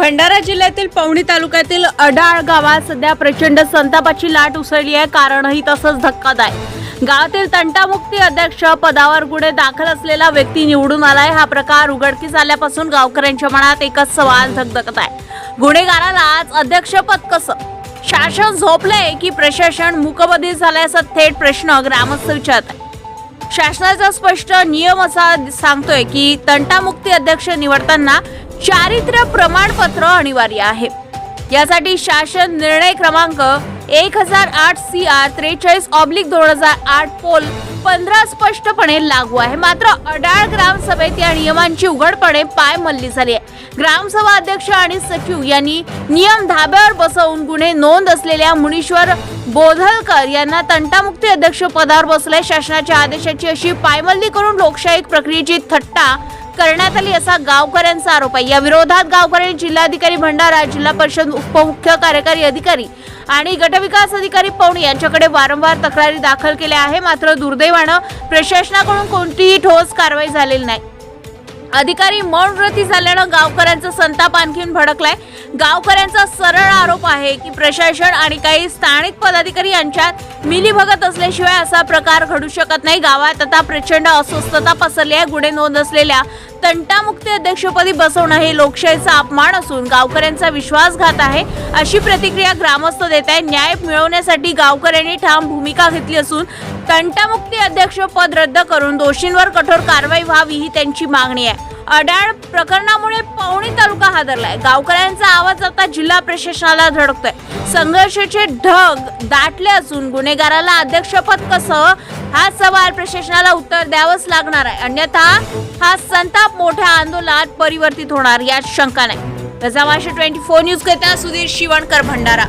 भंडारा जिल्ह्यातील पवणी तालुक्यातील अडाळ गावात सध्या प्रचंड संतापाची लाट उसळली आहे. कारणही तसंच धक्कादायक. गावातील तंटामुक्ती अध्यक्ष पदावर गुन्हे दाखल असलेला व्यक्ती निवडून आलाय. हा प्रकार उघडकीस आल्यापासून गावकऱ्यांच्या मनात एकच सवाल धकधकत आहे. गुन्हेगाराला आज अध्यक्षपद कसं? शासन झोपलंय की प्रशासन मुकबधीर झाल्याचा थेट प्रश्न ग्रामस्थ विचारत आहे शासनाचा स्पष्ट नियम असा सांगतोय की तंटामुक्ती अध्यक्ष निवडताना चारित्र्य प्रमाणपत्र अनिवार्य आहे. यासाठी शासन निर्णय क्रमांक एक हजार आठ सी आर त्रेचाळीस ऑब्लिक दोन हजार आठ पोल पंधरा स्पष्टपणे लागू आहे. मात्र अडाळ ग्रामसभेत या नियमांची उघडपणे पायमल्ली झाली आहे. ग्रामसभा अध्यक्ष आणि सचिव यांनी नियम धाब्यावर बसवून गुन्हे नोंद असलेल्या मुनीश्वर बोधलकर यांना तंटामुक्ती अध्यक्ष पदावर बसले. शासनाच्या आदेशाची अशी पायमल्ली करून लोकशाही प्रक्रियेची थट्टा करण्यात आली असा गावकऱ्यांचा आरोप आहे. या विरोधात गावकऱ्यांनी जिल्हाधिकारी भंडारा जिल्हा परिषद उपमुख्य कार्यकारी अधिकारी आणि गटविकास अधिकारी पवणी यांच्याकडे वारंवार तक्रारी दाखल केल्या आहे मात्र दुर्दैवानं प्रशासनाकडून कोणतीही ठोस कारवाई झालेली नाही. अधिकारी मौनव्रती झाल्यानं गावकऱ्यांचा संताप आणखीन भडकलाय. गावकऱ्यांचा सरळ आरोप आहे की प्रशासन आणि काही स्थानिक पदाधिकारी यांच्यात मिलीभगत असल्याशिवाय असा प्रकार घडू शकत नाही. गावात आता प्रचंड अस्वस्थता पसरली आहे. गुन्हे नोंद असलेल्या तंटामुक्ती अध्यक्षपदी बसवणं हे लोकशाहीचा अपमान असून गावकऱ्यांचा विश्वासघात आहे अशी प्रतिक्रिया ग्रामस्थ देत आहे न्याय मिळवण्यासाठी गावकऱ्यांनी ठाम भूमिका घेतली असून तंटामुक्ती अध्यक्षपद रद्द करून दोषींवर कठोर कारवाई व्हावी ही त्यांची मागणी आहे. अडाळ प्रकरणामुळे पवणी तालुका हादरलाय. गावकऱ्यांचा आवाज आता जिल्हा प्रशासनाला धडकतोय. संघर्षाचे ढग दाटले असून गुन्हेगाराला अध्यक्षपद कसं? हा सवाल प्रशासनाला उत्तर द्यावंच लागणार आहे. अन्यथा हा संताप मोठ्या आंदोलनात परिवर्तित होणार यात शंका नाही. रजामाशा ट्वेंटी फोर न्यूज करता सुधीर शिवणकर भंडारा.